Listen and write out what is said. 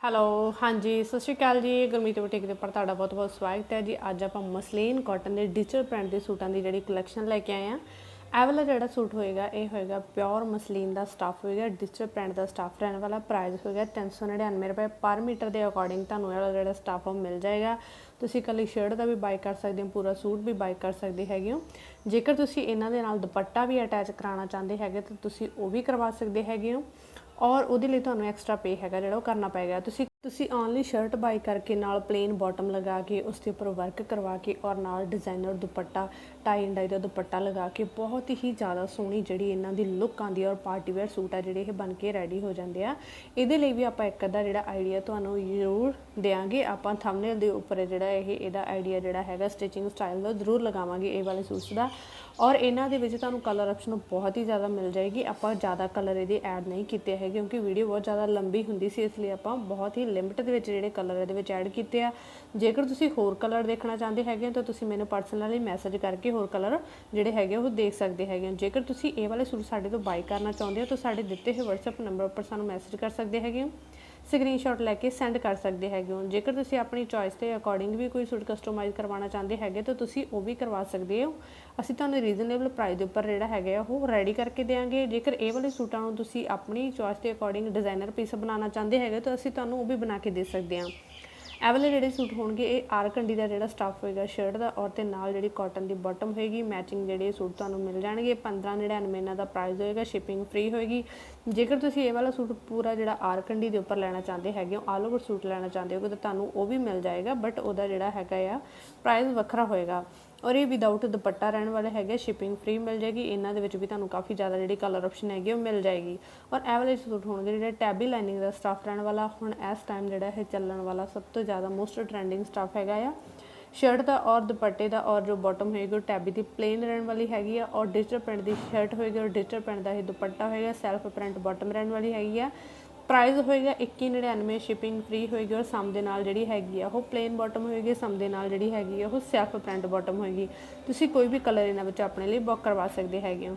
Hello ਹਾਂਜੀ, ਸਤਿ ਸ਼੍ਰੀ ਅਕਾਲ ਜੀ, ਗੁਰਮੀਤ ਬੁਟੀਕ ਦੇ ਉੱਪਰ ਤੁਹਾਡਾ ਬਹੁਤ-ਬਹੁਤ ਸਵਾਗਤ ਹੈ ਜੀ। ਅੱਜ ਆਪਾਂ ਮਸਲੀਨ ਕਾਟਨ ਦੇ ਡਿਜੀਟਲ ਪ੍ਰਿੰਟ ਦੇ ਸੂਟਾਂ ਦੀ ਜਿਹੜੀ ਕਲੈਕਸ਼ਨ ਲੈ ਕੇ ਆਏ ਆ ਇਹ ਵਾਲਾ ਜਿਹੜਾ ਸੂਟ ਹੋਏਗਾ, ਇਹ ਹੋਏਗਾ ਪਿਓਰ ਮਸਲੀਨ ਦਾ ਸਟਾਫ ਹੋਏਗਾ ਡਿਜੀਟਲ ਪ੍ਰਿੰਟ ਦਾ ਸਟਾਫ ਰਹਿਣ ਵਾਲਾ ਪ੍ਰਾਈਸ ਹੋਏਗਾ 399 ਰੁਪਏ ਪਰ ਮੀਟਰ ਦੇ ਅਕੋਰਡਿੰਗ ਤੁਹਾਨੂੰ ਇਹ ਵਾਲਾ ਜਿਹੜਾ ਸਟਾਫ ਉਹ ਮਿਲ ਜਾਏਗਾ। ਤੁਸੀਂ ਕੱਲੀ ਸ਼ਰਟ ਦਾ ਵੀ ਬਾਈ ਕਰ ਸਕਦੇ ਹੋ, ਪੂਰਾ ਸੂਟ ਵੀ ਬਾਈ ਕਰ ਸਕਦੇ ਹੈਗੇ ਹੋ। ਜੇਕਰ ਤੁਸੀਂ ਇਹਨਾਂ ਦੇ ਨਾਲ ਦੁਪੱਟਾ ਵੀ ਅਟੈਚ ਕਰਾਉਣਾ ਚਾਹੁੰਦੇ ਹੈਗੇ, ਤਾਂ ਤੁਸੀਂ ਉਹ ਵੀ ਕਰਵਾ ਸਕਦੇ ਹੈਗੇ ਹੋ। ਔਰ ਉਹਦੇ ਲਈ ਤੁਹਾਨੂੰ ਐਕਸਟਰਾ ਪੇ ਹੈਗਾ ਜਿਹੜਾ ਉਹ ਕਰਨਾ ਪਏਗਾ ਤੁਸੀਂ ਤੁਸੀਂ ਓਨਲੀ ਸ਼ਰਟ ਬਾਈ ਕਰਕੇ ਨਾਲ ਪਲੇਨ ਬਾਟਮ ਲਗਾ ਕੇ, ਉਸ ਦੇ ਉੱਪਰ ਵਰਕ ਕਰਵਾ ਕੇ ਔਰ ਨਾਲ designer dupatta tie and dye ਦਾ ਦੁਪੱਟਾ ਲਗਾ ਕੇ, ਬਹੁਤ ਹੀ ਜ਼ਿਆਦਾ ਸੋਹਣੀ ਜਿਹੜੀ ਇਹਨਾਂ ਦੀ ਲੁੱਕ ਆਂਦੀ ਹੈ ਔਰ ਪਾਰਟੀ ਵੇਅਰ ਸੂਟ ਆ ਜਿਹੜੇ ਇਹ ਬਣ ਕੇ ਰੈਡੀ ਹੋ ਜਾਂਦੇ ਆ। ਇਹਦੇ ਲਈ ਵੀ ਆਪਾਂ ਇੱਕ ਅੱਧਾ ਜਿਹੜਾ ਆਈਡੀਆ ਤੁਹਾਨੂੰ ਜ਼ਰੂਰ ਦੇਾਂਗੇ ਆਪਾਂ ਥੰਬਨੇਲ ਦੇ ਉੱਪਰ ਜਿਹੜਾ ਇਹ, ਇਹਦਾ ਆਈਡੀਆ ਜਿਹੜਾ ਹੈਗਾ ਸਟਿਚਿੰਗ ਸਟਾਈਲ ਦਾ ਜ਼ਰੂਰ ਲਗਾਵਾਂਗੇ ਇਹ ਵਾਲੇ ਸੂਟਸ ਦਾ। ਔਰ ਇਹਨਾਂ ਦੇ ਵਿੱਚ ਤੁਹਾਨੂੰ ਕਲਰ ਆਪਸ਼ਨ ਬਹੁਤ ਹੀ ਜ਼ਿਆਦਾ ਮਿਲ ਜਾਏਗੀ। ਆਪਾਂ ਜ਼ਿਆਦਾ ਕਲਰ ਇਹਦੇ ਐਡ ਨਹੀਂ ਕੀਤੇ ਹੈ ਕਿਉਂਕਿ ਵੀਡੀਓ ਬਹੁਤ ਜ਼ਿਆਦਾ ਲੰਬੀ ਹੁੰਦੀ ਸੀ, ਇਸ ਲਈ ਆਪਾਂ ਬਹੁਤ ਹੀ ਲਿਮਿਟ ਦੇ ਵਿੱਚ ਜਿਹੜੇ ਕਲਰ ਇਹਦੇ ਵਿੱਚ ਐਡ ਕੀਤੇ ਆ। ਜੇਕਰ ਤੁਸੀਂ ਹੋਰ ਕਲਰ ਦੇਖਣਾ ਚਾਹੁੰਦੇ ਹੈਗੇ ਹੋ ਤਾਂ ਤੁਸੀਂ ਮੈਨੂੰ ਪਰਸਨਲੀ ਮੈਸੇਜ ਕਰਕੇ ਹੋਰ ਕਲਰ ਜਿਹੜੇ ਹੈਗੇ ਉਹ ਦੇਖ ਸਕਦੇ ਹੈਗੇ ਹੋ। ਜੇਕਰ ਤੁਸੀਂ ਇਹ ਵਾਲੇ ਸੂਟ ਸਾਡੇ ਤੋਂ ਬਾਈ ਕਰਨਾ ਚਾਹੁੰਦੇ ਹੋ ਤਾਂ ਸਾਡੇ ਦਿੱਤੇ ਹੋਏ WhatsApp ਨੰਬਰ ਉੱਪਰ ਸਾਨੂੰ ਮੈਸੇਜ ਕਰ ਸਕਦੇ ਹੈਗੇ ਹੋ। ਸਕਰੀਨਸ਼ਾਟ ਲੈ ਕੇ ਸੈਂਡ ਕਰ ਸਕਦੇ ਹੈਗੇ ਹੋ। ਜੇਕਰ ਤੁਸੀਂ ਆਪਣੀ ਚੋਇਸ ਦੇ ਅਕੋਰਡਿੰਗ ਵੀ ਕੋਈ ਸੂਟ ਕਸਟਮਾਈਜ਼ ਕਰਵਾਉਣਾ ਚਾਹੁੰਦੇ ਹੈਗੇ, ਤਾਂ ਤੁਸੀਂ ਉਹ ਵੀ ਕਰਵਾ ਸਕਦੇ ਹੋ। ਅਸੀਂ ਤੁਹਾਨੂੰ ਰੀਜ਼ਨੇਬਲ ਪ੍ਰਾਈਸ ਦੇ ਉੱਪਰ ਜਿਹੜਾ ਹੈਗਾ ਉਹ ਰੈਡੀ ਕਰਕੇ ਦੇਵਾਂਗੇ ਜੇਕਰ ਇਹ ਵਾਲੇ ਸੂਟਾਂ ਨੂੰ ਤੁਸੀਂ ਆਪਣੀ ਚੋਇਸ ਦੇ ਅਕੋਰਡਿੰਗ ਡਿਜ਼ਾਈਨਰ ਪੀਸ ਬਣਾਉਣਾ ਚਾਹੁੰਦੇ ਹੈਗੇ, ਤਾਂ ਅਸੀਂ ਤੁਹਾਨੂੰ ਉਹ ਵੀ ਬਣਾ ਕੇ ਦੇ ਸਕਦੇ ਹਾਂ। ਇਹ ਵਾਲੇ ਜਿਹੜੇ ਸੂਟ ਹੋਣਗੇ, ਇਹ ਆਰ ਕੰਡੀ ਦਾ ਜਿਹੜਾ ਸਟਾਫ ਹੋਏਗਾ ਸ਼ਰਟ ਦਾ ਔਰ ਤੇ ਨਾਲ ਜਿਹੜੀ ਕਾਟਨ ਦੀ ਬਾਟਮ ਹੋਏਗੀ ਮੈਚਿੰਗ ਜਿਹੜੇ ਸੂਟ ਤੁਹਾਨੂੰ ਮਿਲ ਜਾਣਗੇ। 1599 ਇਹਨਾਂ ਦਾ ਪ੍ਰਾਈਸ ਹੋਏਗਾ ਸ਼ਿਪਿੰਗ ਫ੍ਰੀ ਹੋਏਗੀ। ਜੇਕਰ ਤੁਸੀਂ ਇਹ ਵਾਲਾ ਸੂਟ ਪੂਰਾ ਜਿਹੜਾ ਆਰ ਕੰਡੀ ਦੇ ਉੱਪਰ ਲੈਣਾ ਚਾਹੁੰਦੇ ਹੈਗੇ ਹੋ, ਆਲ ਓਵਰ ਸੂਟ ਲੈਣਾ ਚਾਹੁੰਦੇ ਹੋ ਤਾਂ ਤੁਹਾਨੂੰ ਉਹ ਵੀ ਮਿਲ ਜਾਏਗਾ ਬਟ ਉਹਦਾ ਜਿਹੜਾ ਹੈਗਾ ਆ ਪ੍ਰਾਈਸ ਵੱਖਰਾ ਹੋਏਗਾ। ਔਰ ਇਹ ਵਿਦਆਊਟ ਦੁਪੱਟਾ ਰਹਿਣ ਵਾਲੇ ਹੈਗੇ ਸ਼ਿਪਿੰਗ ਫ੍ਰੀ ਮਿਲ ਜਾਏਗੀ, ਇਹਨਾਂ ਦੇ ਵਿੱਚ ਵੀ ਤੁਹਾਨੂੰ ਕਾਫੀ ਜ਼ਿਆਦਾ ਜਿਹੜੀ ਕਲਰ ਆਪਸ਼ਨ ਹੈਗੀ ਉਹ ਮਿਲ ਜਾਏਗੀ। ਔਰ ਇਹ ਵਾਲੇ ਸੂਟ ਹੋਣਗੇ ਜਿਹੜੇ ਟੈਬੀ ਲਾਈਨਿੰਗ ਦਾ ਸਟਾਫ ਰਹਿਣ ਵਾਲਾ, ਹੁਣ ਇਸ ਟਾਈਮ ਜਿਹੜਾ ਇਹ ਚੱਲਣ ਵਾਲਾ ਸਭ ਤੋਂ ਜ਼ਿਆਦਾ ਮੋਸਟ ਟ੍ਰੈਂਡਿੰਗ ਸਟਾਫ ਹੈਗਾ ਆ। ਸ਼ਰਟ ਦਾ ਔਰ ਦੁਪੱਟੇ ਦਾ ਔਰ ਜੋ ਬਾਟਮ ਹੋਏਗੀ, ਉਹ ਟੈਬੀ ਦੀ ਪਲੇਨ ਰਹਿਣ ਵਾਲੀ ਹੈਗੀ ਆ ਔਰ ਡਿਜੀਟਲ ਪ੍ਰਿੰਟ ਦੀ ਸ਼ਰਟ ਹੋਏਗੀ ਔਰ ਡਿਜੀਟਲ ਪ੍ਰਿੰਟ ਦਾ ਇਹ ਦੁਪੱਟਾ ਹੋਏਗਾ ਸੈਲਫ ਪ੍ਰਿੰਟ ਬਾਟਮ ਰਹਿਣ ਵਾਲੀ ਹੈਗੀ ਆ। ਪ੍ਰਾਈਸ ਹੋਏਗਾ 2199 ਸ਼ਿਪਿੰਗ ਫ੍ਰੀ ਹੋਏਗੀ ਔਰ ਸਮ ਦੇ ਨਾਲ ਜਿਹੜੀ ਹੈਗੀ ਆ ਉਹ ਪਲੇਨ ਬਾਟਮ ਹੋਏਗੀ, ਸਮ ਦੇ ਨਾਲ ਜਿਹੜੀ ਹੈਗੀ ਆ ਉਹ ਸੈਲਫ ਪ੍ਰਿੰਟ ਬਾਟਮ ਹੋਏਗੀ। ਤੁਸੀਂ ਕੋਈ ਵੀ ਕਲਰ ਇਹਨਾਂ ਵਿੱਚ ਆਪਣੇ ਲਈ ਬੁੱਕ ਕਰਵਾ ਸਕਦੇ ਹੈਗੇ ਹੋ।